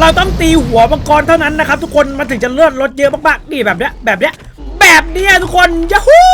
เราต้องตีหัวมังกรเท่านั้นนะครับ ทุกคนมันถึงจะเลือดลดเยอะมากๆนี่แบบเนี้ยแบบเนี้ยแบบเนี้ยทุกคนยะฮู้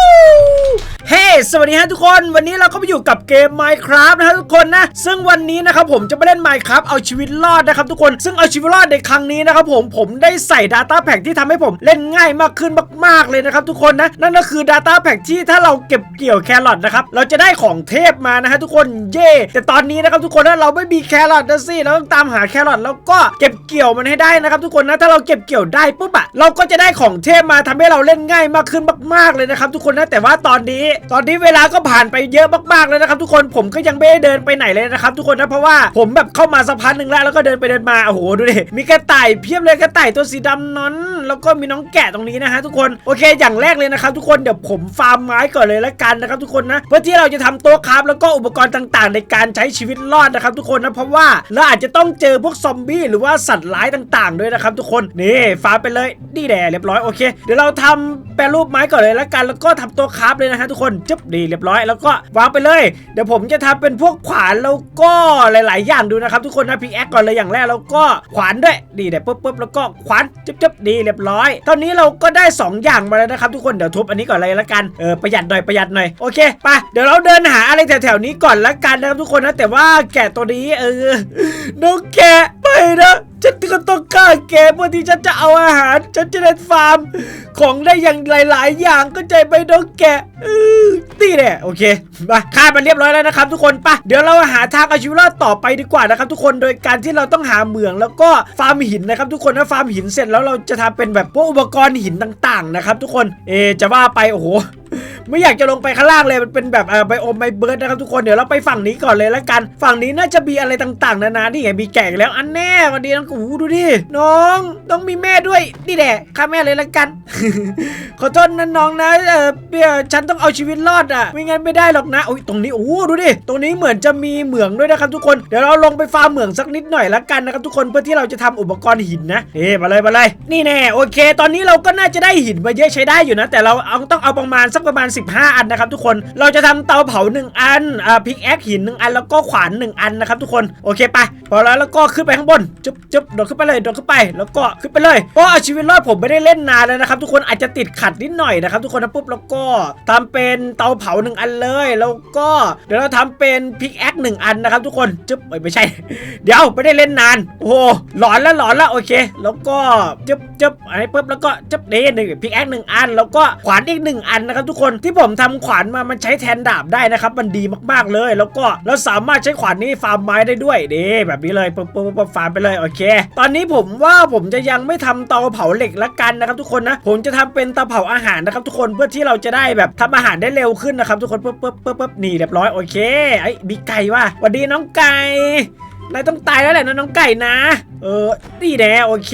เฮ้สวัสดีฮะทุกคน วันนี้เราก็มาอยู่กับเกม Minecraft นะฮะทุกคนนะ ซึ่งวันนี้นะครับผมจะไปเล่น Minecraft เอาชีวิตรอดนะครับทุกคน ซึ่งเอาชีวิตรอดในครั้งนี้นะครับผม ผมได้ใส่ Data Pack ที่ทำให้ผมเล่นง่ายมากขึ้นมาก ๆ เลยนะครับทุกคนนะ นั่นก็คือ Data Pack ที่ถ้าเราเก็บเกี่ยวแครอทนะครับ เราจะได้ของเทพมานะฮะทุกคน เย่ แต่ตอนนี้นะครับทุกคนนะเราไม่มีแครอทนะสิ เราต้องตามหาแครอทแล้วก็เก็บเกี่ยวมันให้ได้นะครับทุกคนนะ ถ้าเราเก็บเกี่ยวได้ปุ๊บอะเราก็จะได้ของเทพมาทำให้เราเล่นง่ายมากขึ้นมาก ๆ เลยนะครับทุกคนนะ แต่ว่าตอนนี้ตอนนี้เวลาก็ผ่านไปเยอะมากๆเลยนะครับ ทุกคนผมก็ยังไม่ได้เดินไปไหนเลยนะครับ ทุกคนนะเพราะว่าผมแบบเข้ามาสักพักหนึ่งแล้วแล้วก็เดินไปเดินมาโอ้โหดูดิมีกระต่ายเพียบเลยกระต่ายตัวสีดำนั้น แล้วก็มีน้องแกะตรงนี้นะฮะทุกคนโอเคอย่างแรกเลยนะครับ ทุกคนเดี๋ยวผมฟาร์มไม้ก่อนเลยละกันนะครับ ทุกคนนะเพื่อที่เราจะทำโต๊ะคราฟแล้วก็อุปกรณ์ต่างๆ ในการใช้ชีวิตรอดนะครับทุกคนนะเพราะว่าเราอาจจะต้องเจอพวกซอมบี้หรือว่าสัตว์ร้ายต่างๆ ด้วยนะครับทุกคนนี่ฟาร์มไปเลยนี่แดเรียบร้อยโอเค เดี๋ยวเราทำแปรรูปไม้ก่อนเลยละกัน แล้วก็ทำโต๊ะคราฟเลยนะฮะทุกคนจึ๊บดีเรียบร้อยแล้วก็วางไปเลย เดี๋ยวผมจะทำเป็นพวกขวานแล้วก็หลาย ๆ อย่างดูนะครับ ทุกคนนะพีแอคก่อนเลยอย่างแรกแล้วก็ขวานด้วยดีเดี๋ยวปุ๊บปุ๊บแล้วก็ขวานจึ๊บจึ๊บดีเรียบร้อยตอนนี้เราก็ได้สองอย่างมาแล้วนะครับ ทุกคนเดี๋ยวทุบอันนี้ก่อนเลยละกันเออประหยัดหน่อยประหยัดหน่อยโอเคไปเดี๋ยวเราเดินหาอะไรแถว ๆ นี้ก่อนละกันนะครับทุกคนนะแต่ว่าแกะตัวนี้เออน้องแกะไปนะ ฉันก็ต้องฆ่าแกเพื่อที่ฉันจะเอาอาหาร ฉันจะได้ฟาร์ม ของได้อย่างหลาย ๆ อย่างก็ใจไปน้องแกะเออนี่แหละโอเคไปฆ่ามันเรียบร้อยแล้วนะครับ ทุกคนไปเดี๋ยวเราหาทางอาชีวรอดต่อไปดีกว่านะครับ ทุกคนโดยการที่เราต้องหาเหมืองแล้วก็ฟาร์มหินนะครับ ทุกคนนะฟาร์มหินเสร็จแล้วเราจะทำเป็นแบบพวกอุปกรณ์หินต่าง ๆ นะครับ ทุกคนเอจะว่าไปโอ้โห ไม่อยากจะลงไปข้างล่างเลยมันเป็นแบบไบโอมไบเบิร์ดนะครับทุกคนเดี๋ยวเราไปฝั่งนี้ก่อนเลยละกัน ฝั่งนี้น่าจะมีอะไรต่างๆ นานานี่ไงมีแกะแล้วอันแน่วันนี้น้องกูดูดิน้องต้องมีแม่ด้วยนี่แหละข้าแม่เลยละกัน ขอโทษนะน้องนะเออเปียฉันต้องเอาชีวิตรอดอะไม่งั้นไม่ได้หรอกนะโอ้ยตรงนี้โอ้ดูดิตรงนี้เหมือนจะมีเหมืองด้วยนะครับทุกคนเดี๋ยวเราลงไปฟาร์มเหมืองสักนิดหน่อยละกันนะครับทุกคนเพื่อที่เราจะทำอุปกรณ์หินนะเอ๊มาเลยมาเลยนี่แน่โอเค ตอนนี้เราก็น่าจะได้หินมาเยอะใช้ได้อยู่นะ แต่เราเอาต้องเอาประมาณสักประมาณ15 อันนะครับทุกคนเราจะทำเตาเผา 1 อันอ่าพิกแอคหินหนึ่งอันแล้วก็ขวาน 1 อันนะครับทุกคนโอเคไปพอแล้วแล้วก็ขึ้นไปข้างบนจุ๊บจุ๊บโดดขึ้นไปเลยโดดขึ้นไปแล้วก็ขึ้นไปเลยเพราะเอาชีวิตรอดผมไม่ได้เล่นนานแล้วนะครับทุกคนอาจจะติดขัดนิดหน่อยนะครับทุกคนนะปุ๊บแล้วก็ทำเป็นเตาเผา 1 อันเลย แล้วก็เดี๋ยวเราทำเป็นพิกแอคหนึ่งอันนะครับทุกคนจุ๊บเอ้ยไม่ใช่ เดี๋ยวไม่ได้เล่นนานโอ้โหหลอนแล้วหลอนแล้วโอเค แล้วก็จึ๊บจึ๊บอันนี้ปุ๊บแล้วก็จึ๊บเดหนึ่งพิกแอคหนึ่งอัน แล้วก็ขวานอีกหนึ่งอันนะครับทุกคนที่ผมทำขวานมามันใช้แทนดาบได้นะครับ มันดีมากๆเลย แล้วก็เราสามารถใช้ขวานนี้ฟาร์มไม้ได้ด้วยเด้แบบนี้เลยปุ๊บปุ๊บปุ๊บฟาร์มไปเลยโอเค ตอนนี้ผมว่าผมจะยังไม่ทำเตาเผาเหล็กละกันนะครับ ทุกคนนะ ผมจะทำเป็นเตาเผาอาหารนะครับทุกคนเพื่อที่เราจะได้แบบทำอาหารได้เร็วขึ้นนะครับทุกคนปุ๊บปุ๊บปุ๊บปุ๊บนี่เรียบร้อยโอเคไอ้มีไก่ว่ะสวัสดีน้องไก่นายต้องตายแล้วแหละนะน้องไก่นะ เออนี่แน่โอเค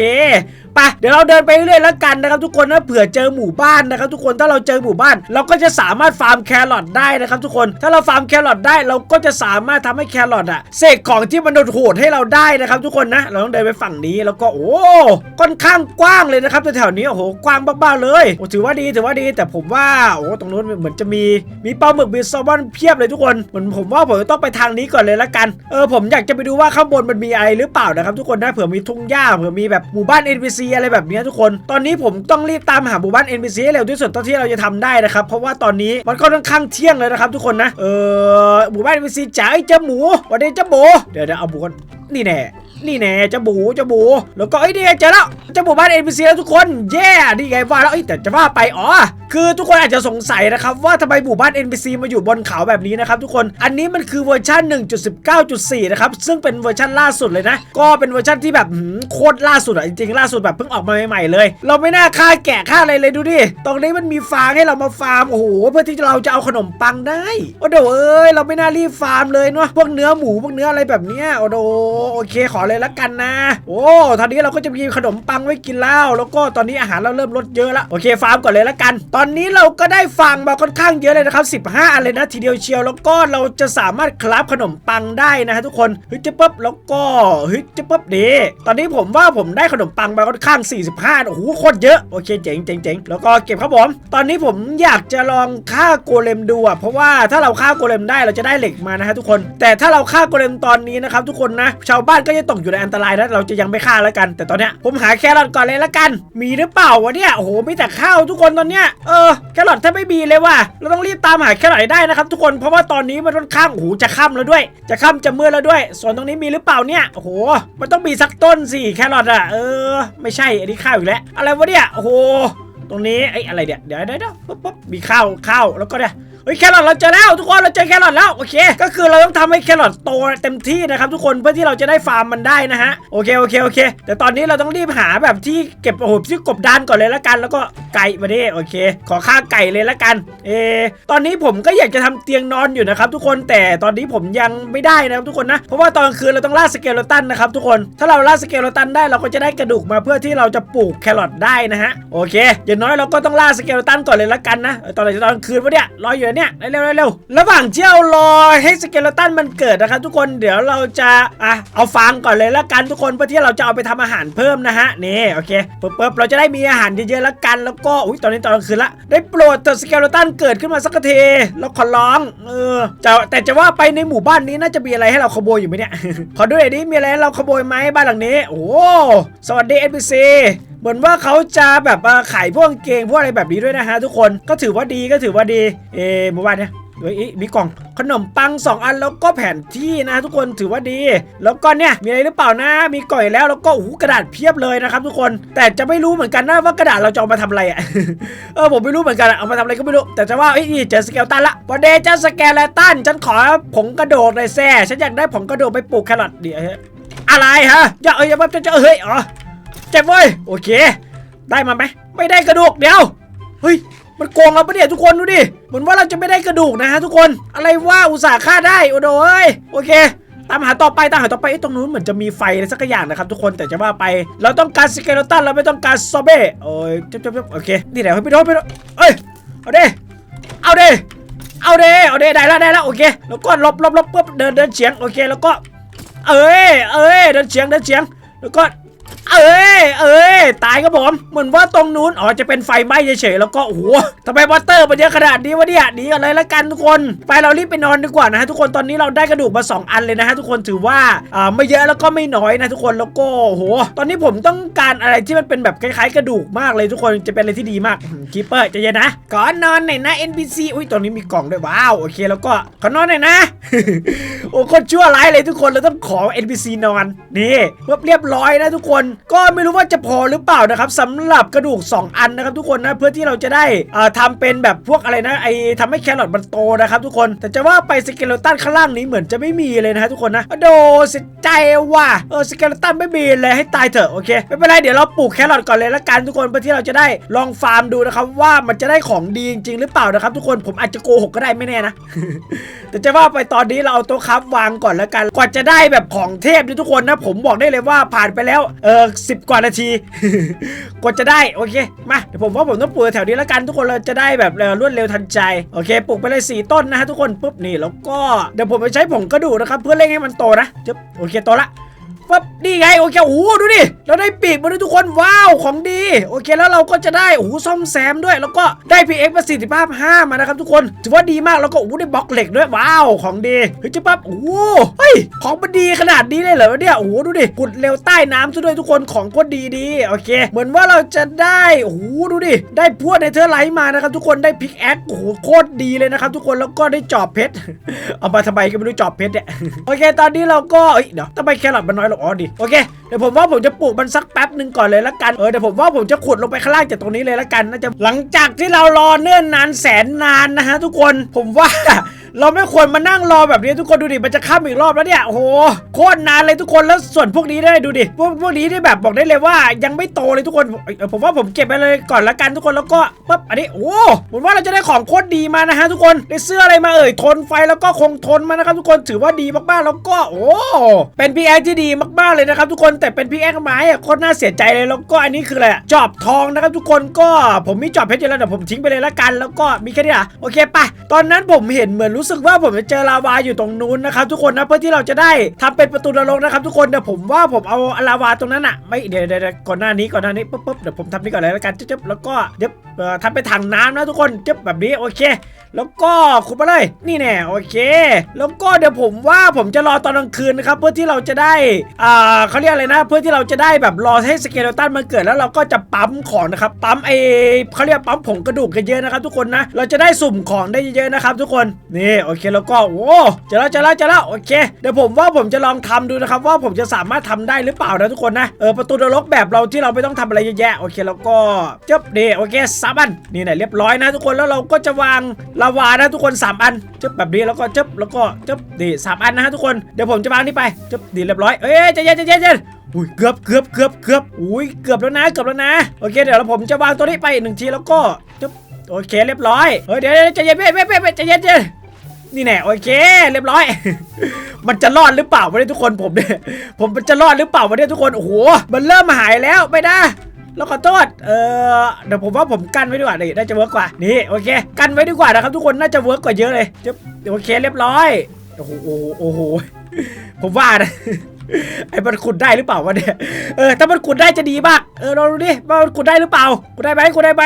ไปเดี๋ยวเราเดินไปเรื่อยๆแล้วกันนะครับทุกคนนะเผื่อเจอหมู่บ้านนะครับทุกคนถ้าเราเจอหมู่บ้าน เราก็จะสามารถฟาร์มแครอทได้นะครับทุกคนถ้าเราฟาร์มแครอทได้เราก็จะสามารถทำให้แครอทอะเสกของที่มันโหดให้เราได้นะครับทุกคนนะ เราต้องเดินไปฝั่งนี้แล้วก็โอ้ค่อนข้างกว้างเลยนะครับแถวๆนี้โอ้โหกว้างบ้าๆเลยโอ้ถือว่าดีถือว่าดี แต่ผมว่าโอ้ตรงนู้นเหมือนจะมีมีปลาหมึกมีแซลมอนเพียบเลยทุกคนเหมือนผมว่าผมต้องไปทางนี้ก่อนเลยละกันเออผมอยากจะไปดูว่าข้างบนมันมีอะไรหรือเปล่านะครับทุกคนนะเผื่อมีทุ่งหญ้าเผื่อมีแบบหมู่บ้าน NPC อะไรแบบนี้ทุกคน ตอนนี้ผมต้องรีบตามหาหมู่บ้าน NPC ให้เร็วที่สุดเท่าที่เราจะทำได้นะครับ เพราะว่าตอนนี้มันก็ค่อนข้างเที่ยงเลยนะครับทุกคนนะ เออหมู่บ้าน NPC จ๋าไอ้เจ้าหมูวันนี้เจ้าหมูเดี๋ยวเดี๋ยวเอาหมูก่อนนี่แน่ นี่แน่จ้าหมูเจ้าหมูแล้วก็ไอ้นี่ไงเจอแล้วจ้าหมู่บ้าน NPC แล้วทุกคนเย่นี่ไงว่าแล้วเอ้แต่จะว่าไปอ๋อคือทุกคนอาจจะสงสัยนะครับว่าทำไมหมู่บ้าน NPC มาอยู่บนเขาแบบนี้นะครับทุกคนอันนี้มันคือเวอร์ชัน1.19.4 นะครับ ซึ่งเป็นเวอร์ชันล่าสุดเลยนะ ก็เป็นเวอร์ชันที่แบบโคตรล่าสุดอะจริงๆล่าสุดแบบเพิ่งออกมาใหม่ๆเลย เราไม่น่าฆ่าแกะฆ่าอะไรเลยดูดิตรงนี้มันมีฟางให้เรามาฟาร์มโอ้โหเพื่อที่เราจะเอาขนมปังได้โอ้โดเอ้ยเราไม่น่ารีบฟาร์มเลยเนาะพวกเนื้อหมูพวกเนื้ออะไรแบบเนี้ยโอ้โดโอเคขอเลยละกันนะ โอ้ตอนนี้เราก็จะมีขนมปังไว้กินแล้วแล้วก็ตอนนี้อาหารเราเริ่มลดเยอะแล้วโอเคฟาร์มก่อนเลยละกัน ตอนนี้เราก็ได้ฟางมาค่อนข้างเยอะเลยนะครับ 15อันเลยนะทีเดียวเชียว แล้วก็เราจะสามารถคราฟขนมปังได้นะฮะทุกคนเฮ้ยจะปุ๊บแล้วก็เฮ้ยจะปุ๊บดีตอนนี้ผมว่าผมได้ขนมปังมาค่อนข้าง 45โอ้โหโคตรเยอะโอเคเจ๋งเจ๋งเจ๋งแล้วก็เก็บครับผมตอนนี้ผมอยากจะลองฆ่าโกเลมดูอะเพราะว่าถ้าเราฆ่าโกเลมได้เราจะได้เหล็กมานะฮะทุกคน แต่ถ้าเราฆ่าโกเลมตอนนี้นะครับทุกคนนะชาวบ้านก็จะตกกอยู่ในอันตรายนะเราจะยังไม่ฆ่าแล้วกัน แต่ตอนเนี้ยผมหาแครอทก่อนเลยละกัน มีหรือเปล่าวะเนี่ยโอ้โหมีแต่ข้าวทุกคนตอนเนี้ยเออแครอทถ้าไม่มีเลยว่ะเราต้องรีบตามหาแครอทให้ได้นะครับทุกคนเพราะว่าตอนนี้มันค่อนข้างโอ้โหจะค่ำแล้วด้วย จะค่ำจะมืดแล้วด้วยส่วนตรงนี้มีหรือเปล่าเนี่ยโอ้โหมันต้องมีสักต้นสิแครอทอะเออ ไม่ใช่อันนี้ข้าวอีกแล้วอะไรวะเนี่ยโอ้โหตรงนี้ไอ้อะไรเนี่ยเดี๋ยวเดี๋ยวเดี๋ยวปุ๊บปุ๊บมีข้าวข้าวแล้วก็เนี่ย ฮ้ยแครอทเราเจอแล้วทุกคนเราเจอแครอทแล้วโอเค ก็คือเราต้องทำให้แครอทโตเต็มที่นะครับทุกคนเพื่อที่เราจะได้ฟาร์มมันได้นะฮะโอเคโอเคโอเค แต่ตอนนี้เราต้องรีบหาแบบที่เก็บโอ้โหที่กบดานก่อนเลยละกัน แล้วก็ไก่มาดิโอเค ขอค่าไก่เลยละกัน เออตอนนี้ผมก็อยากจะทำเตียงนอนอยู่นะครับทุกคนแต่ตอนนี้ผมยังไม่ได้นะครับทุกคนนะเพราะว่าตอนคืนเราต้องล่าสเกลตันนะครับทุกคนถ้าเราล่าสเกลตันได้เราก็จะได้กระดูกมาเพื่อที่เราจะปลูกแครอทได้นะฮะโอเคอย่างน้อยเราก็ต้องล่าสเกลตันก่อนเลยละกันนะตอนไหนตอนคืนวะเนี่ยรออยู่เนี่ยเร็วๆเร็วระหว่างที่เรารอให้สเกลตันมันเกิดนะครับทุกคนเดี๋ยวเราจะอะเอาฟางก่อนเลยละกันทุกคนเพื่อที่เราจะเอาไปทำอาหารเพิ่มนะฮะนี่โอเคปึ๊บปึ๊บเราจะได้มีอาหารเยอะๆละกันแล้วก็อุ้ยตอนนี้ตอนกลางคืนละได้โปรดเถอะสเกลตันเกิดขึ้นมาสักทีแล้วขอร้องเออแต่แต่จะว่าไปในหมู่บ้านนี้น่าจะมีอะไรให้เราขโมยอยู่ไหมเนี่ยขอดูหน่อยดิมีอะไรให้เราขโมยไหมบ้านหลังนี้ โอ้สวัสดี NPC เหมือนว่าเขาจะแบบขายพวกเกงพวกอะไรแบบนี้ด้วยนะฮะทุกคนก็ถือว่าดีก็ถือว่าดี เออหมู่บ้านเนี่ยเฮ้ยมีกล่องขนมปัง 2 อันแล้วก็แผนที่นะทุกคนถือว่าดี แล้วก็เนี่ยมีอะไรหรือเปล่านะ มีก่อยแล้วแล้วก็โอ้กระดาษเพียบเลยนะครับทุกคนแต่จะไม่รู้เหมือนกันนะว่ากระดาษเราจะเอามาทำอะไรอะเออผมไม่รู้เหมือนกันเอามาทำอะไรก็ไม่รู้ แต่จะว่าเอ้ยนี่เจอสเกลตันละวันเดย์เจอสเกลตันฉันขอผงกระโดดหน่อยแซ่ฉันอยากได้ผงกระโดดไปปลูกแครอทเดี๋ยวอะไรฮะอย่าเอ้ยอย่ามาจะจะเฮ้ยอ๋อ เจ็บเว้ยโอเค ได้มาไหมไม่ได้กระดูกเดี๋ยวเฮ้ยมันโกงเราปะเนี่ยทุกคนดูดิเหมือนว่าเราจะไม่ได้กระดูกนะฮะทุกคนอะไรว่าอุตส่าห์ฆ่าได้โอ้โดเอ้ยโอเคตามหาต่อไปตามหาต่อไปเอ้ตรงนู้นเหมือนจะมีไฟอะไรสักอย่างนะครับทุกคนแต่จะว่าไป เราต้องการสเกลตันเราไม่ต้องการซอเบ้โอ้ยจบจบจบโอเคนี่แหละไปโดนไปโดนเอ้ยเอาเดิเอาเดิเอาเดิเอาเดิได้แล้วได้แล้วโอเค แล้วก็ลบลบลบปุ๊บเดินเดินเฉียงโอเคแล้วก็ เอ้ยเอ้ยเดินเฉียงเดินเฉียง แล้วก็ เอ้ยเอ้ยตายครับผมเหมือนว่าตรงนู้นอ๋อจะเป็นไฟไหม้เฉยๆแล้วก็โอ้โหทำไมวอเตอร์มันเยอะขนาดนี้วะเนี่ยหนีกันเลยละกันทุกคนไปเรารีบไปนอนดีกว่านะฮะทุกคนตอนนี้เราได้กระดูกมา 2 อันเลยนะฮะทุกคนถือว่าอ่าไม่เยอะแล้วก็ไม่น้อยนะทุกคนแล้วก็โอ้โหตอนนี้ผมต้องการอะไรที่มันเป็นแบบคล้ายๆ กระดูกมากเลยทุกคนจะเป็นอะไรที่ดีมากคีเปอร์ใจเย็นนะก่อนนอนหน่อยนะ NPC อุ้ยตรงนี้มีกล่องด้วยว้าวโอเคแล้วก็ขอนอนหน่อยนะโอ้คนชั่วร้ายเลยทุกคนเราต้องขอ NPC นอนนี่เรียบเรียบร้อยนะทุกคนก็ไม่รู้ว่าจะพอหรือเปล่านะครับสำหรับกระดูก 2 อันนะครับทุกคนนะเพื่อที่เราจะได้อ่าทำเป็นแบบพวกอะไรนะไอทำให้แครอทมันโตนะครับทุกคนแต่จะว่าไปสเกเลตันข้างล่างนี้เหมือนจะไม่มีเลยนะฮะทุกคนนะโดเสียใจว่ะเออสเกเลตันไม่มีเลยให้ตายเถอะโอเคไม่เป็นไรเดี๋ยวเราปลูกแครอทก่อนเลยละกันทุกคนเพื่อที่เราจะได้ลองฟาร์มดูนะครับว่ามันจะได้ของดีจริงหรือเปล่านะครับทุกคนผมอาจจะโกหกก็ได้ไม่แน่นะแต่จะว่าไปตอนนี้เราเอาโต๊ะครับวางก่อนแล้วกันกว่าจะได้แบบของเทพนี่ทุกคนนะผมบอกได้เลยว่าผ่านไปแล้วเออสิบกว่านาทีกว่าจะได้โอเคมาเดี๋ยวผมว่าผมต้องปลูกแถวนี้แล้วกันทุกคนเราจะได้แบบรวดเร็วทันใจโอเคปลูกไปเลยสี่ต้นนะฮะทุกคนปุ๊บนี่แล้วก็เดี๋ยวผมไปใช้ผงกระดูกนะครับเพื่อเร่งให้มันโตนะจึ๊บโอเคโตละ ปั๊บนี่ไงโอเคโอ้โหดูดิเราได้ปีกมาด้วยทุกคนว้าวของดี โอเคแล้วเราก็จะได้โอ้โหซ่อมแซมด้วย แล้วก็ได้ PX ประสิทธิภาพ 5 มานะครับทุกคนถือว่าดีมากแล้วก็โอ้โหได้บล็อกเหล็กด้วยว้าวของดีเฮ้ยจะปั๊บโอ้โหเฮ้ยของมันดีขนาดนี้เลยเหรอเนี่ยโอ้โหดูดิกุดเร็วใต้น้ำซะด้วยทุกคนของก็ดีดีโอเค เหมือนว่าเราจะได้โอ้โหดูดิได้พวกในเธอร์ไลท์มานะครับทุกคนได้พิกแอคโอ้โหโคตรดีเลยนะครับทุกคนแล้วก็ได้จอบเพชรเอามาทำไมก็ไม่รู้จอบเพชรเนี่ยโอเค ตอนนี้เราก็เอ้ยเดี๋ยวทำไมแครอทมันน้อยลงอ๋อดีโอเคเดี๋ยวผมว่าผมจะปลูกมันสักแป๊บหนึ่งก่อนเลยละกันเออเดี๋ยวผมว่าผมจะขุดลงไปข้างล่างจากตรงนี้เลยละกันน่าจะหลังจากที่เรารอเนื่อนนานแสนนานนะฮะทุกคนผมว่า เราไม่ควรมานั่งรอแบบนี้ทุกคนดูดิมันจะข้ามอีกรอบแล้วเนี่ยโอ้โหโคตรนานเลยทุกคนแล้วส่วนพวกนี้ได้ดูดิพวกพวกนี้ที่แบบบอกได้เลยว่ายังไม่โตเลยทุกคนเอ้ยผมว่าผมเก็บไปเลยก่อนละกันทุกคนแล้วก็ปั๊บอันนี้โอ้ผมว่าเราจะได้ของโคตรดีมานะฮะทุกคนได้เสื้ออะไรมาเอ่ยทนไฟแล้วก็คงทนมานะครับทุกคนถือว่าดีมากๆแล้วก็โอ้เป็นพีแอที่ดีมากๆเลยนะครับทุกคนแต่เป็นพีแอไม้อะโคตรน่าเสียใจเลยแล้วก็อันนี้คืออะไรอะจอบทองนะครับทุกคนก็ผมมีจอบเพชรอยู่แล้วเดี๋ยวผมทิ้งไปเลยละกัน แล้วก็มีแค่นี้อะโอเคไปตอนนั้นผมเห็นเหมือนรู้สึกว่าผมจะเจอลาวาอยู่ตรงนู้นนะครับทุกคนนะเพื่อที่เราจะได้ทำเป็นประตูนรกนะครับทุกคนเดี๋ยวผมว่าผมเอาลาวาตรงนั้นอะไม่เดี๋ยวเดี๋ยวก่อนหน้านี้ก่อนหน้านี้ปุ๊บปุ๊บเดี๋ยวผมทำนี่ก่อนเลยแล้วกันจึ๊บแล้วก็เดี๋ยวเอ่อทำเป็นถังน้ำนะทุกคนจึ๊บแบบนี้โอเคแล้วก็ขุดมาเลยนี่แน่โอเค แล้วก็เดี๋ยวผมว่าผมจะรอตอนกลางคืนนะครับเพื่อที่เราจะได้อ่าเขาเรียกอะไรนะ เพื่อที่เราจะได้แบบรอให้สเกเลตันมันเกิดแล้วเราก็จะปั๊มของนะครับปั๊มไอเขาเรียกปั๊มผงกระดูกกันเยอะนะครับ ทุกคนนะเราจะได้สุ่มของได้เยอะๆนะครับทุกคนนี่โอเคแล้วก็โอ้จะแล้วจะแล้วจะแล้วโอเคเดี๋ยวผมว่าผมจะลองทำดูนะครับ ว่าผมจะสามารถทำได้หรือเปล่านะทุกคนนะเออประตูนรกแบบเราที่เราไม่ต้องทำอะไรเยอะแยะโอเคแล้วก็จบดีโอเคสามอันนี่ไหนเรียบร้อยนะทุกคนแล้วเราก็จะวางลาวานะทุกคนสามอันจบแบบนี้แล้วก็จบแล้วก็จบดีสามอันนะฮะทุกคนเดี๋ยวผมจะวางนี่ไปจบดีเรียบร้อยเอ้ยใจเย็นใจเย็นใจเย็อุ้ยเกือบเกือบเกือบเกือบอุ้ยเกือบแล้วนะเกือบแล้วนะโอเคเดี๋ยวเราผมจะวางตัวนี้ไปหนึ่งทีแล้วก็จบโอเคเรียบร้อยเฮ้ยเดี๋ยวเจยวใจเย็นเว้ยเว้ยเว้ยเยใจเย็นใจเย็นนี่แน่โอเคเรียบร้อย มันจะรอดหรือเปล่าวะเนี่ยทุกคนผมเนี่ยผมมันจะรอดหรือเปล่าวะเนี่ยทุกคนโอ้โหมันเริ่มหายแล้วไม่ได้ แล้วขอโทษ เออเดี๋ยวผมว่าผมกันไว้ดีกว่านี่น่าจะเวิร์กกว่า นี่ โอเค กันไว้ดีกว่านะครับทุกคน น่าจะเวิร์กกว่าเยอะเลยจะโอเคเรียบร้อย โอ้โห โอ้โห ผมว่านะไอ้มันขุดได้หรือเปล่าวะเนี่ย เออ ถ้ามันขุดได้จะดีมาก เออลองดูดิว่ามันขุดได้หรือเปล่า ขุดได้ไหมขุดได้ไหม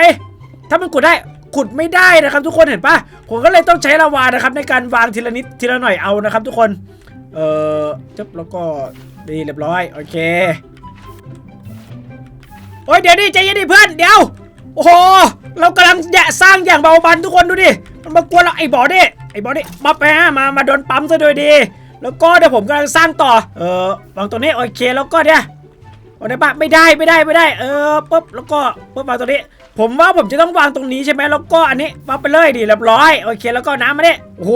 ถ้ามันขุดได้ ขุดไม่ได้นะครับ ทุกคนเห็นปะผมก็เลยต้องใช้ลาวานะครับ ในการวางทีละนิดทีละหน่อยเอานะครับ ทุกคน เออจบแล้วก็ดีเรียบร้อย โอเค โอ้ยเดี๋ยวดิใจเย็นดิเพื่อนเดี๋ยว โอ้โหเรากำลังแยะสร้างอย่างเบาบันทุกคนดูดิมันมากวนเราไอ้บอดี้ไอ้บอดี้มาไปฮะมามาโดนปั๊มซะโดยดี แล้วก็เดี๋ยวผมกำลังสร้างต่อเออวางตรงนี้โอเคแล้วก็เนี่ยเอาได้ปะไม่ได้ไม่ได้ไม่ได้เออปุ๊บแล้วก็ปุ๊บวางตรงนี้ ผมว่าผมจะต้องวางตรงนี้ใช่ไหมแล้วก็อันนี้วางไปเลยดิเรียบร้อยโอเคแล้วก็น้ำมาดิโอ้โห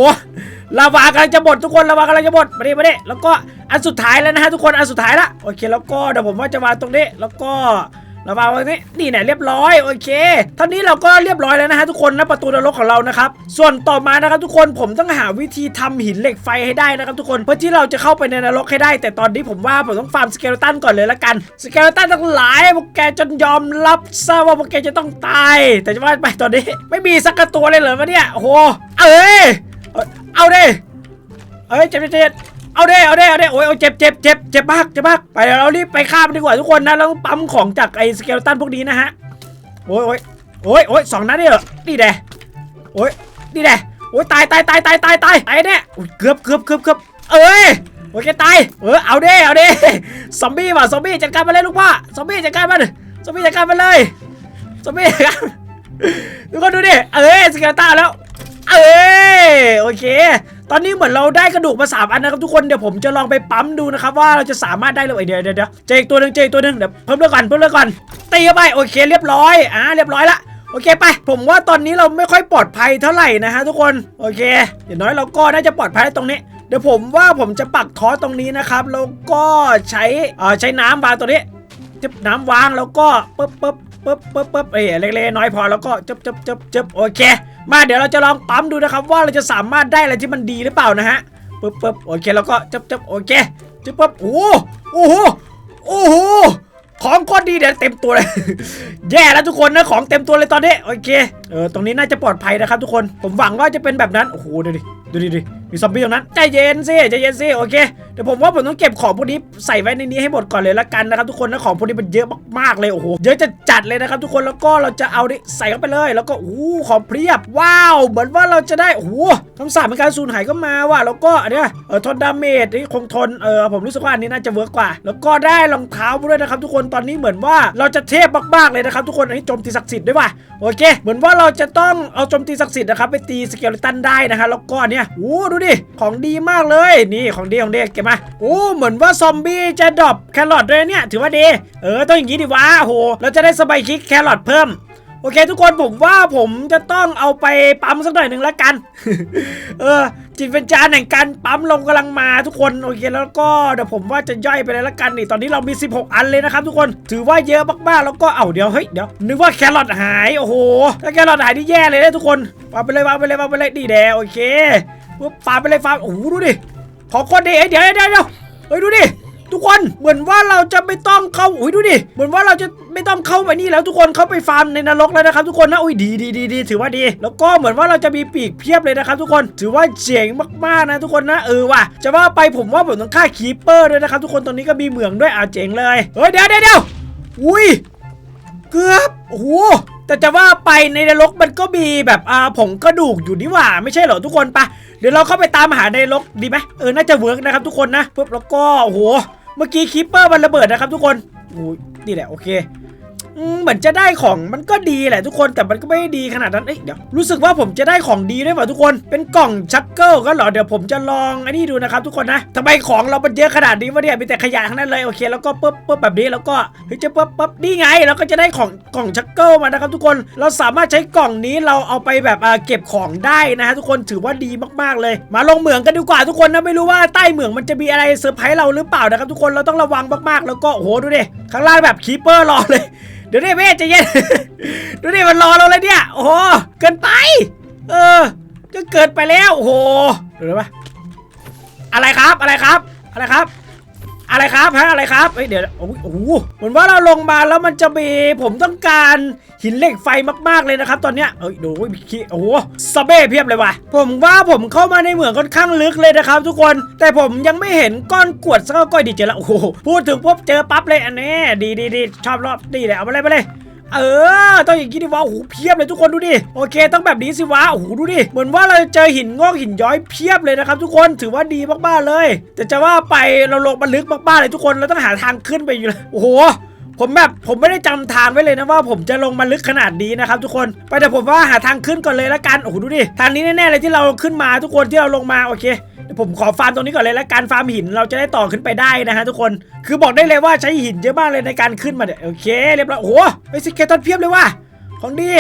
ลาวากำลังจะหมดทุกคนลาวากำลังจะหมดมาดิมาดิแล้วก็อันสุดท้ายแล้วนะฮะทุกคนอันสุดท้ายละโอเคแล้วก็เดี๋ยวผมว่าจะวางตรงนี้แล้วก็ เราวาไว้นี่นี่เนี่ยเรียบร้อยโอเคท่านี้เราก็เรียบร้อยแล้วนะฮะทุกคนนะประตูนรกของเรานะครับส่วนต่อมานะครับทุกคนผมต้องหาวิธีทำหินเหล็กไฟให้ได้นะครับทุกคนเพื่อที่เราจะเข้าไปในนรกให้ได้ แต่ตอนนี้ผมว่าผมต้องฟาร์มสเกลตันก่อนเลยละกันสเกลตันทั้งหลายพวกแกจนยอมรับซะว่าพวกแกจะต้องตาย แต่จะว่าไปตอนนี้ ไม่มีสักะตัวเลยเหรอวะเนี่ยโอ้โหเอ้ยเอาเดิเอ้ยเจ็บเจ็บ เอาเด้เอาเด้เอาเด้โอ้ยโอ้ยเจ็บเจ็บเจ็บเจ็บมากเจ็บมากไปเดี๋ยวเรารีบไปฆ่ามันดีกว่าทุกคนนะแล้วปั๊มของจากไอ้สเกลตันพวกนี้นะฮะโอ้ยโอ้ยโอ้ยโอ้ยสองนัดนี่เหรอนี่แดโอ้ยนี่แดโอ้ยตายตายตายตายตายตายตายแน่เกือบเกือบเกือบเกือบเอ้ยโอ้ยแกตายเออเอาเด้เอาเด้ซอมบี้ว่ะซอมบี้จัดการมาเลยลูกพ่อซอมบี้จัดการมันซอมบี้จัดการมันเลยซอมบี้ดการทุกคนดูดิเอ้ยสเกลตันแล้ว เอ้ยโอเค ตอนนี้เหมือนเราได้กระดูกมาสามอันนะครับทุกคนเดี๋ยวผมจะลองไปปั๊มดูนะครับว่าเราจะสามารถได้หรือเปล่าเดี๋ยวเดี๋ยวเดี๋ยวเจออีกตัวหนึ่งเจออีกตัวหนึ่งเดี๋ยวเพิ่มเลือดก่อนเพิ่มเลือดก่อนตีเข้าไปโอเคเรียบร้อยอ่าเรียบร้อยละโอเคไป ผมว่าตอนนี้เราไม่ค่อยปลอดภัยเท่าไหร่นะฮะทุกคนโอเคอย่างน้อยเราก็น่าจะปลอดภัยตรงนี้เดี๋ยวผมว่าผมจะปักทอตรงนี้นะครับแล้วก็ใช้เอ่อใช้น้ำวางตัวนี้จึบน้ำวางแล้วก็ปึ๊บปึ๊บ ปึ๊บปึ๊บปึ๊บเอ้ยเล็กๆน้อยพอแล้วก็จบจบจบจบโอเค มาเดี๋ยวเราจะลองปั๊มดูนะครับ ว่าเราจะสามารถได้อะไรที่มันดีหรือเปล่านะฮะปึ๊บปึ๊บโอเคแล้วก็จบจบโอเคจบปึ๊บโอ้โหโอ้โหโอ้โหของโคตรดีเดี๋ยวเต็มตัวเลย แย่แล้วทุกคนนะของเต็มตัวเลยตอนนี้โอเคเออตรงนี้น่าจะปลอดภัยนะครับทุกคนผมหวังว่าจะเป็นแบบนั้นโอ้โหดูดิดูดิดูดิมีซอมบี้ตรงนั้นใจเย็นสิใจเย็นสิโอเค เดี๋ยวผมว่าผมต้องเก็บของพวกนี้ใส่ไว้ในนี้ให้หมดก่อนเลยละกันนะครับทุกคนนะของพวกนี้มันเยอะมากๆเลยโอ้โหเยอะจะจัดเลยนะครับทุกคนแล้วก็เราจะเอาใส่เข้าไปเลย แล้วก็อู้ของเพียบว้าว เหมือนว่าเราจะได้โอ้โหคำสาปในการสูญหายก็มาว่ะแล้วก็อันเนี้ยเออทนดาเมจนี่คงทนเออผมรู้สึกว่าอันนี้น่าจะเวิร์กกว่า แล้วก็ได้รองเท้ามาด้วยนะครับทุกคนตอนนี้เหมือนว่าเราจะเทพมากๆเลยนะครับทุกคนอันนี้โจมตีศักดิ์สิทธิ์ด้วยว่ะโอเค เหมือนว่าเราจะต้องเอาโจมตีศักดิ์สิทธิ์นะครับไปตีสเกลตันได้นะฮะแล้วก็เนี้ยโอ้ดูดิของดีมากเลยนี่ของดีของดีเก็บมาโอ้เหมือนว่าซอมบี้จะดรอปแครอทด้วยเนี่ย ถือว่าดี เออ ต้องอย่างนี้ดิวะโอ้โหเราจะได้สบายคิกแครอทเพิ่มโอเค ทุกคนผมว่าผมจะต้องเอาไปปั๊มสักหน่อยหนึ่งแล้วกัน เออ จิตวิญญาณแห่งการปั๊มลงกำลังมาทุกคนโอเคแล้วก็เดี๋ยวผมว่าจะย่อยไปเลยละกันนี่ตอนนี้เรามี 16 อันเลยนะครับทุกคนถือว่าเยอะมากๆแล้วก็เอ้าเดี๋ยวเฮ้ยเดี๋ยวนึกว่าแครอทหายโอ้โหถ้าแครอทหายนี่แย่เลยนะทุกคนวางไปเลยวางไปเลยวางไปเลยดีแดโอเคปุ๊บฟาร์มไปเลยฟาร์มโอ้โหดูดิ ขอคนดีเอ้ยเดี๋ยวเดี๋ยวเดี๋ยวเฮ้ยดูดิทุกคนเหมือนว่าเราจะไม่ต้องเข้าอุ้ยดูดิเหมือนว่าเราจะไม่ต้องเข้าไปนี่แล้วทุกคนเข้าไปฟาร์มในนรกแล้วนะครับทุกคนนะอุ้ยดีดีดีดีถือว่าดี แล้วก็เหมือนว่าเราจะมีปีกเพียบเลยนะครับทุกคนถือว่าเจ๋งมากๆนะทุกคนนะเออว่ะจะว่าไปผมว่าผมต้องฆ่าคีเปอร์ด้วยนะครับทุกคนตรงนี้ก็มีเหมืองด้วยอ่าเจ๋งเลยเฮ้ยเดี๋ยวเดี๋ยวเดี๋ยวอุ้ยเกือบโอ้โห แต่จะว่าไปในนรกมันก็มีแบบอ่าผงกระดูกอยู่นี่หว่าไม่ใช่เหรอทุกคนปะเดี๋ยวเราเข้าไปตามหาในนรกดีไหมเออน่าจะเวิร์กนะครับทุกคนนะปุ๊บแล้วก็โอ้โหเมื่อกี้คิปเปอร์มันระเบิดนะครับทุกคนโอ้ยนี่แหละโอเค เหมือนจะได้ของมันก็ดีแหละทุกคนแต่มันก็ไม่ดีขนาดนั้นเอ้ยเดี๋ยวรู้สึกว่าผมจะได้ของดีด้วยป่ะทุกคน เป็นกล่องชักเกิลก็เหรอเดี๋ยวผมจะลองอันนี้ดูนะครับทุกคนนะทำไมของเรามันเยอะขนาดนี้วะเนี่ยมีแต่ขยะทั้งนั้นเลยโอเค แล้วก็ปุ๊บปุ๊บแบบนี้แล้วก็เฮ้ยจะปุ๊บปุ๊บนี่ไงเราก็จะได้ของกล่องชักเกิลมานะครับทุกคนเราสามารถใช้กล่องนี้เราเอาไปแบบอ่าเก็บของได้นะฮะทุกคนถือว่าดีมากๆเลย มาลงเหมืองกันดีกว่าทุกคนนะไม่รู้ว่าใต้เหมืองมันจะมีอะไรเซอร์ไพรส์เราหรือเปล่านะครับทุกคนเราต้องระวังมากๆ แล้วก็โอ้โหดูดิข้างล่างแบบคีเปอร์รอเลยเดี๋ยวดิเม่ใจเย็น ดูดิมันรอเราเลยเนี่ย โอ้โห เกินไป เออ ก็เกิดไปแล้ว โอ้โหเดี๋ยวปะอะไรครับ อะไรครับ อะไรครับ อะไรครับฮะอะไรครับเฮ้ยเดี๋ยวโอ้โหเหมือนว่าเราลงมาแล้วมันจะมีผมต้องการหินเหล็กไฟมากๆเลยนะครับ ตอนเนี้ยเอ้ยดูวิคิโอ้โหสเบ้เพียบเลยว่ะผมว่าผมเข้ามาในเหมืองค่อนข้างลึกเลยนะครับ ทุกคน แต่ผมยังไม่เห็นก้อนกวดสักก้อยดีเจอแล้วโอ้โหพูดถึงปุ๊บเจอปั๊บเลยอันนี้ดีดีดีชอบรอบดีเลยเอาไปเลยไปเลย เออต้องอย่างนี้ดิวะโอ้โหเพียบเลยทุกคนดูดิโอเคต้องแบบนี้สิวะโอ้โหดูดิเหมือนว่าเราจะเจอหินงอกหินย้อยเพียบเลยนะครับ ทุกคนถือว่าดีมากๆเลย แต่จะว่าไปเราลงมาลึกมากๆเลยทุกคนเราต้องหาทางขึ้นไปอยู่เลยโอ้โหผมแบบผมไม่ได้จำทางไว้เลยนะว่าผมจะลงมาลึกขนาดนี้นะครับทุกคนไปแต่ผมว่าหาทางขึ้นก่อนเลยละกันโอ้โหดูดิทางนี้แน่ๆเลยที่เราขึ้นมาทุกคนที่เราลงมาโอเค ผมขอฟาร์มตรงนี้ก่อนเลยและกันฟาร์มหินเราจะได้ต่อขึ้นไปได้นะฮะทุกคน คือบอกได้เลยว่าใช้หินเยอะมากเลยในการขึ้นมาเนี่ยโอเคเรียบร้อยโอ้โหไอ้สเกตตันเพียบเลยว่ะของดี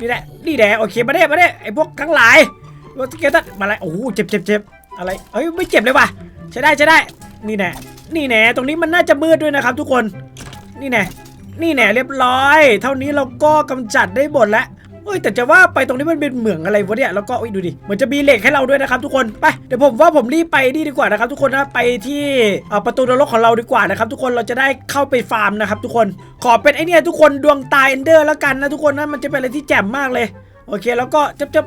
นี่แหละนี่แหละโอเคมาได้มาได้ไอพวกทั้งหลายพวกสเกตตันมาอะไรโอ้โหเจ็บเจ็บเจ็บอะไรเอ้ยไม่เจ็บเลยว่ะใช้ได้ใช้ได้นี่แน่นี่แน่ตรงนี้มันน่าจะมืดด้วยนะครับ ทุกคนนี่แน่นี่แน่เรียบร้อย เท่านี้เราก็กำจัดได้หมดแล้ว เฮ้ยแต่จะว่าไปตรงนี้มันเป็นเหมืองอะไรวะเนี่ยแล้วก็อ้ยดูดิเหมือนจะมีเหล็กให้เราด้วยนะครับทุกคนไปเดี๋ยวผมว่าผมรีบไปนี่ดีกว่านะครับทุกคนนะไปที่ประตูนรกของเราดีกว่านะครับทุกคนเราจะได้เข้าไปฟาร์มนะครับทุกคนขอเป็นไอเนี่ยทุกคนดวงตาเอนเดอร์แล้วกันนะทุกคนนะมันจะเป็นอะไรที่แจ่มมากเลย โอเคแล้วก็จับจับ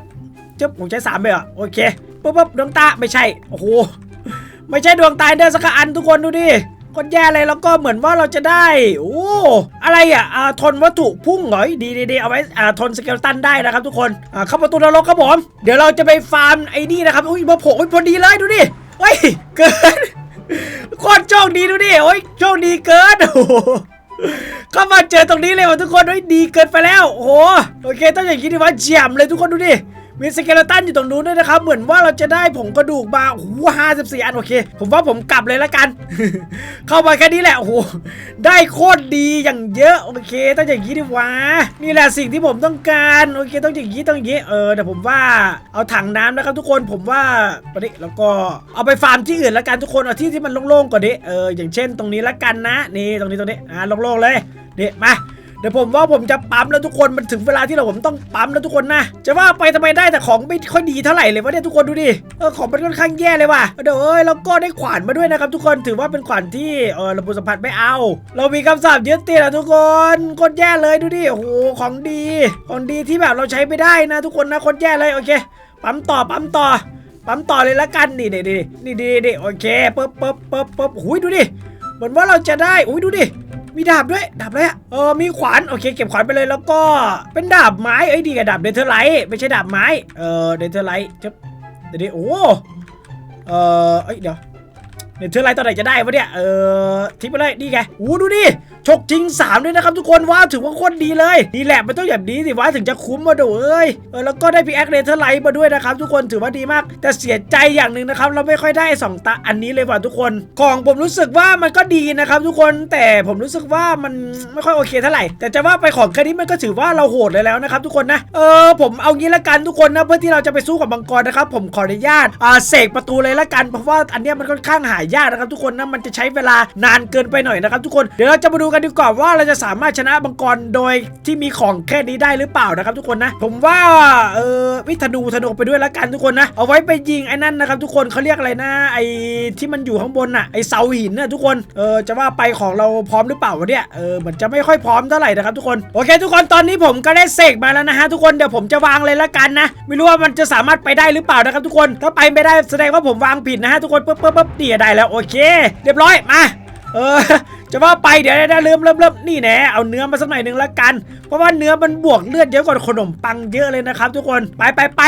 จับผมใช้สามไปเหรอโอเคปุ๊บปุ๊บดวงตาไม่ใช่โอ้โหไม่ใช่ดวงตาเอนเดอร์สักอันทุกคนดูดิ คนแย่เลยแล้วก็เหมือนว่าเราจะได้โอ้อะไรอะอ่าทนวัตถุพุ่งเหรอดีดีดีเอาไว้อ่าทนสเกลตันได้นะครับทุกคนอ่าเข้าประตูนรกครับผมเดี๋ยวเราจะไปฟาร์มไอ้นี่นะครับอุ้ยมาโผล่พอดีเลยดูดิเฮ้ยเกินโคตรโชคดีดูดิโอ้ยโชคดีเกินโอ้โหเข้ามาเจอตรงนี้เลยว่ะทุกคนเฮ้ยดีเกินไปแล้วโอ้โหโอเคต้องอย่างนี้ดิว่าแจ่มเลยทุกคนดูดิ มีสเกเลตันอยู่ตรงนู้นด้วยนะครับ เหมือนว่าเราจะได้ผงกระดูกมาโอ้โหห้าสิบสี่อันโอเค ผมว่าผมกลับเลยละกัน เข้ามาแค่นี้แหละโอ้โหได้โคตรดีอย่างเยอะโอเค ต้องอย่างนี้ดิวะนี่แหละสิ่งที่ผมต้องการโอเค ต้องอย่างนี้ต้องอย่างนี้เออแต่ผมว่าเอาถังน้ำนะครับทุกคนผมว่าไปดิแล้วก็เอาไปฟาร์มที่อื่นละกันทุกคนเอาที่ที่มันโล่งๆก่อนดิเอออย่างเช่นตรงนี้ละกันนะ นี่ตรงนี้ตรงนี้อ่าโล่งๆเลยนี่มา เดี๋ยวผมว่าผมจะปั๊มแล้วทุกคนมันถึงเวลาที่เราผมต้องปั๊มแล้วทุกคนนะ จะว่าไปทำไมได้แต่ของไม่ค่อยดีเท่าไหร่เลยวะเนี่ยทุกคนดูดิเออของมันค่อนข้างแย่เลยว่ะเดี๋ยวเอ้ยแล้วก็ได้ขวานมาด้วยนะครับทุกคนถือว่าเป็นขวานที่เออระบบสัมผัสไม่เอา เรามีคำสาปยึดติดอะทุกคนโคตรแย่เลยดูดิโอ้โหของดี ของดีที่แบบเราใช้ไม่ได้นะ ทุกคนนะโคตรแย่เลยโอเค ปั๊มต่อปั๊มต่อปั๊มต่อเลยละกันนี่นี่นี่นี่ดีดีโอเคปึ๊บปึ๊บปึ๊บปึ๊บหุยดูดิเหมือนว่าเราจะได้อุ้ยดูดิ มีดาบด้วยดาบอะไรอะเออมีขวานโอเคเก็บขวานไปเลยแล้วก็เป็นดาบไม้เอ้ยดีกับดาบเดเทอร์ไลท์ไม่ใช่ดาบไม้เออเดเทอร์ไลท์จะเดี๋ยวดิโอ้เออเอ้ยเดี๋ยวเดเทอร์ไลท์ตอนไหนจะได้วะเนี่ยเออทิ้งไปเลยนี่ไงโอ้ดูดิ ฉกจริง3ด้วยนะครับทุกคนว้าวถือว่าโคตรดีเลยนี่แหละมันต้องอย่างนี้สิว่าถึงจะคุ้มมาดูเอ้ยเออแล้วก็ได้พีแอคเดเธอร์ไลท์มาด้วยนะครับทุกคนถือว่าดีมาก แต่เสียใจอย่างหนึ่งนะครับเราไม่ค่อยได้สองตาอันนี้เลยว่ะทุกคนของผมรู้สึกว่ามันก็ดีนะครับทุกคนแต่ผมรู้สึกว่ามันไม่ค่อยโอเคเท่าไหร่ แต่จะว่าไปของแค่นี้มันก็ถือว่าเราโหดเลยแล้วนะครับทุกคนนะเออผมเอางี้ละกันทุกคนนะเพื่อที่เราจะไปสู้กับมังกรนะครับผมขออนุญาตอ่าเสกประตูเลยละกันเพราะว่าอันเนี้ยมันค่อนข้างหายากนะครับทุกคนนะมันจะใช้เวลานานเกินไปหน่อยนะครับทุกคนเดี๋ยวเราจะมาดูกันดีกว่าว่าเราจะสามารถชนะมังกรโดยที่มีของแค่นี้ได้หรือเปล่านะครับทุกคนนะ ผมว่าเออวิธนูธนูไปด้วยละกันทุกคนนะ เอาไว้ไปยิงไอ้นั่นนะครับทุกคนเขาเรียกอะไรนะไอ้ที่มันอยู่ข้างบนน่ะไอ้เสาหินน่ะทุกคนเออจะว่าไปของเราพร้อมหรือเปล่าวะเนี่ยเออเหมือนจะไม่ค่อยพร้อมเท่าไหร่นะครับทุกคนโอเค ทุกคนตอนนี้ผมก็ได้เสกมาแล้วนะฮะทุกคนเดี๋ยวผมจะวางเลยละกันนะ ไม่รู้ว่ามันจะสามารถไปได้หรือเปล่านะครับทุกคนถ้าไปไม่ได้แสดงว่าผมวางผิดนะฮะทุกคนปึ๊บปึ๊บปึ๊บนี่ได้แล้วโอเค เรียบร้อยมาเออ จะว่าไปเดี๋ยวได้เริ่มเริ่มเริ่มนี่แน่เอาเนื้อมาสักหน่อยหนึ่งละกัน เพราะว่าเนื้อมันบวกเลือดเยอะกว่าขนมปังเยอะเลยนะครับ ทุกคนไปไปไป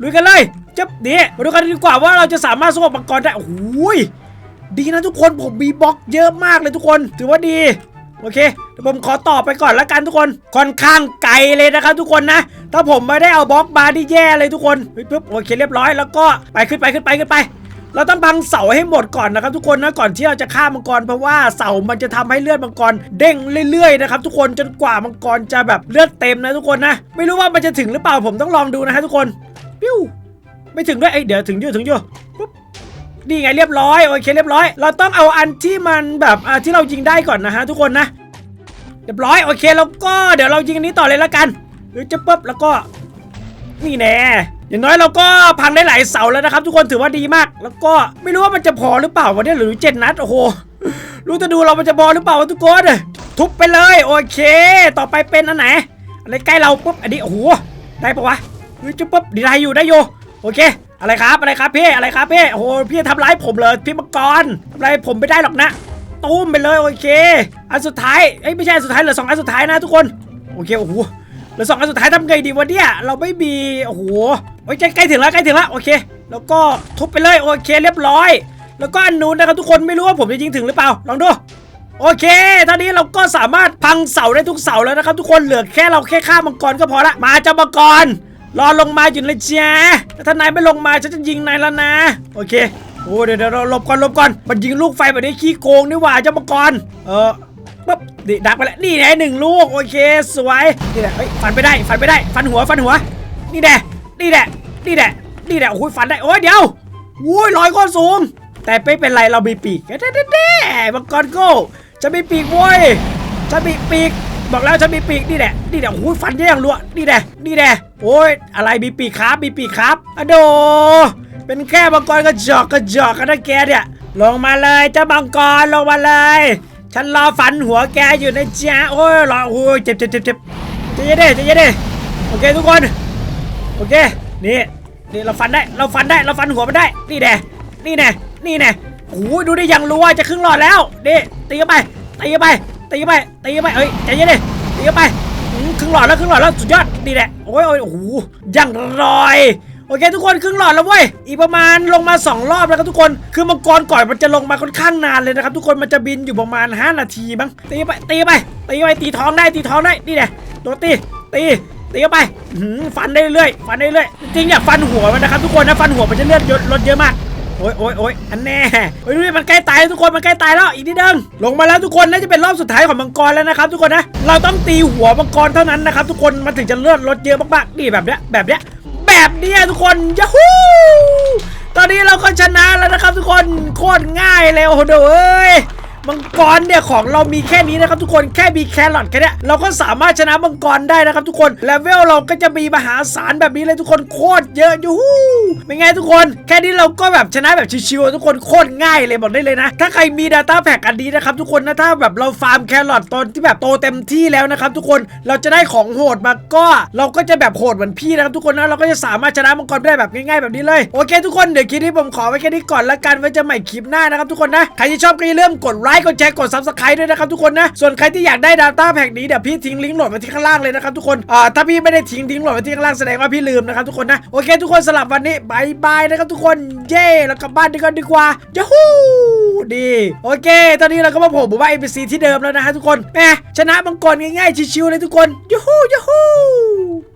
ลุยกันเลยจับนี่มาดูกันดีกว่าว่าเราจะสามารถสู้กับมังกรได้โอ้ยดีนะทุกคนผมมีบล็อกเยอะมากเลยทุกคน ถือว่าดีโอเคเดี๋ยวผมขอตอบไปก่อนละกันทุกคน ค่อนข้างไกลเลยนะครับทุกคนนะ ถ้าผมไม่ได้เอาบล็อกมาที่แย่เลยทุกคนปุ๊บโอเคเรียบร้อยแล้วก็ไปขึ้นไปขึ้นไปขึ้นไป เราต้องพังเสาให้หมดก่อนนะครับทุกคนนะก่อนที่เราจะฆ่ามังกรเพราะว่าเสามันจะทำให้เลือดมังกรเด้งเรื่อยๆนะครับทุกคนจนกว่ามังกรจะแบบเลือดเต็มนะทุกคนนะ ไม่รู้ว่ามันจะถึงหรือเปล่าผมต้องลองดูนะฮะทุกคนปิ้วไม่ถึงด้วยเอ้เดี๋ยวถึงอยู่ถึงอยู่ปุ๊บนี่ไงเรียบร้อยโอเคเรียบร้อย เราต้องเอาอันที่มันแบบที่เรายิงได้ก่อนนะฮะทุกคนนะเรียบร้อยโอเคแล้วก็เดี๋ยวเรายิงอันนี้ต่อเลยละกันหรือจะปุ๊บแล้วก็นี่แน่ อย่างน้อยเราก็พังได้หลายเสาแล้วนะครับ ทุกคนถือว่าดีมาก แล้วก็ไม่รู้ว่ามันจะพอหรือเปล่าวันนี้หรือเจ็ดนัดโอ้โหรู้จะดูเรามันจะพอหรือเปล่าวะทุกคนทุบไปเลยโอเค ต่อไปเป็นอันไหนอะไรใกล้เราปุ๊บอันนี้โอ้โหได้ปะวะหรือจะปุ๊บดีได้อยู่ได้อยู่โอเค อะไรครับอะไรครับพี่อะไรครับพี่โอ้โหพี่ทำร้ายผมเลยพี่มังกรทำร้ายผมไม่ได้หรอกนะตุ้มไปเลยโอเค อันสุดท้ายเอ้ยไม่ใช่อันสุดท้ายเหลือสองอันสุดท้ายนะทุกคนโอเคโอ้โห เหลือสองอันสุดท้ายทำไงดีวะเนี่ยเราไม่มีโอ้โหโอ้ยใกล้ใกล้ถึงแล้วใกล้ถึงแล้วโอเค แล้วก็ทุบไปเลยโอเคเรียบร้อย แล้วก็อันนู้นนะครับทุกคนไม่รู้ว่าผมจะยิงถึงหรือเปล่าลองดูโอเค ตอนนี้เราก็สามารถพังเสาได้ทุกเสาแล้วนะครับ ทุกคนเหลือแค่เราแค่ฆ่ามังกรก็พอละ มาเจ้ามังกร รอลงมาอยู่เลยจ้าถ้านายไม่ลงมาฉันจะยิงนายแล้วนะ โอเค โอ้เดี๋ยวเดี๋ยวเราหลบก่อนหลบก่อน มันยิงลูกไฟแบบนี้ขี้โกงนี่หว่าเจ้ามังกร เออ ปุ๊บดิดักไปแล้วนี่แน่หนึ่งลูกโอเคสวยนี่แหละเฮ้ยฟันไปได้ฟันไปได้ ฟันหัวฟันหัว นี่แน่นี่แน่นี่แน่นี่แน่โอ้ยฟันได้โอ้ยเดี๋ยวโอ้ยลอยก้อนสูง แต่ไม่เป็นไรเรามีปีกเด้เด้มังกรโก้จะมีปีกเว้ยจะมีปีกบอกแล้วจะมีปีกนี่แหละนี่แหละโอ้ยฟันแย่งรัวนี่แหละนี่แหละโอ้ยอะไรมีปีกครับมีปีกครับอะโดเป็นแค่มังกรกระจอกกระจอกกันนะแกเนี่ยลงมาเลยเจ้ามังกรลงมาเลย ฉันรอฝันหัวแกอยู่นะจ๊ะโอ้ยรอโอ้ยเจ็บเจ็บเจ็บเจ็บใจเย็นดิใจเย็นดิโอเคทุกคนโอเคนี่นี่เราฟันได้เราฟันได้เราฟันหัวมันได้นี่แน่นี่แน่นี่แน่โอ้ยดูได้ยังรู้ว่าจะครึ่งหลอดแล้วนี่ตีไปตีไปตีไปตีไปเอ้ยใจเย็นดิตีไปครึ่งหลอดแล้วครึ่งหลอดแล้วสุดยอดนี่แหละโอ้ยโอ้ยโอ้โหยังรอย โอเคทุกคนครึ่งหลอดแล้วเว้ยอีกประมาณลงมา 2 รอบแล้วครับทุกคน คือมังกรก่อนมันจะลงมาค่อนข้างนานเลยนะครับทุกคนมันจะบินอยู่ประมาณ 5 นาทีบ้างตีไปตีไปตีไปตีท้องได้ตีท้องได้นี่แหละโดนตีตีตีเข้าไปหืมฟันได้เรื่อยฟันได้เรื่อยจริงอยากฟันหัวมันนะครับทุกคนนะฟันหัวมันจะเลือดยดลดเยอะมากโอ้ยโอ้ยโอ้ยอันแน่เฮ้ยดูดิมันใกล้ตายทุกคนมันใกล้ตายแล้วอีกนิดนึงลงมาแล้วทุกคนน่าจะเป็นรอบสุดท้ายของมังกรแล้วนะครับทุกคนนะเราต้องตีหัวมังกรเท่านั้นนะครับทุกคนมันถึงจะเลือดลดเยอะมากๆนี่แบบเนี้ยแบบเนี้ย แบบนี้ทุกคนยูฮูตอนนี้เราก็ชนะแล้วนะครับทุกคนโคตรง่ายเลยโอ้โหเอ้ย มังกรเนี่ยของเรามีแค่นี้นะครับทุกคนแค่มีแครอทแค่นี้เราก็สามารถชนะมังกรได้นะครับทุกคนเลเวลเราก็จะมีมหาศาลแบบนี้เลยทุกคนโคตรเยอะยูฮูเป็นไงทุกคน แค่นี้เราก็แบบชนะแบบชิวๆทุกคนโคตรง่ายเลยบอกได้เลยนะ ถ้าใครมี Data Pack อันนี้นะครับทุกคนนะถ้าแบบเราฟาร์มแครอทตอนที่แบบโตเต็มที่แล้วนะครับทุกคนเราจะได้ของโหดมาก็เราก็จะแบบโหดเหมือนพี่นะครับทุกคนนะเราก็จะสามารถชนะมังกรได้แบบง่ายๆแบบนี้เลยโอเค ทุกคนเดี๋ยวคลิปนี้ผมขอไว้แค่นี้ก่อนละกันไว้จะใหม่คลิปหน้านะครับทุกคนนะใครที่ชอบก็อย่าลืมกดไลค์กดแชร์กด Subscribe ด้วยนะครับทุกคนนะ ส่วนใครที่อยากได้ Data Pack นี้เดี๋ยวพี่ทิ้งลิงก์โหลดไว้ที่ข้างล่างเลยนะครับทุกคนอ่าถ้าพี่ไม่ได้ทิ้งลิงก์โหลดไว้ที่ข้างล่างแสดงว่าพี่ลืมนะครับทุกคนนะโอเคทุกคนสำหรับวันนี้บายบายนะครับทุกคนเย้แล้วกลับบ้านดีกว่าดีกว่ายูฮูดีโอเค ตอนนี้เราก็มาโผล่หมู่บ้าน NPC ที่เดิมแล้วนะฮะทุกคนแหมชนะมังกรง่ายๆชิวๆเลยทุกคนยูฮูยูฮู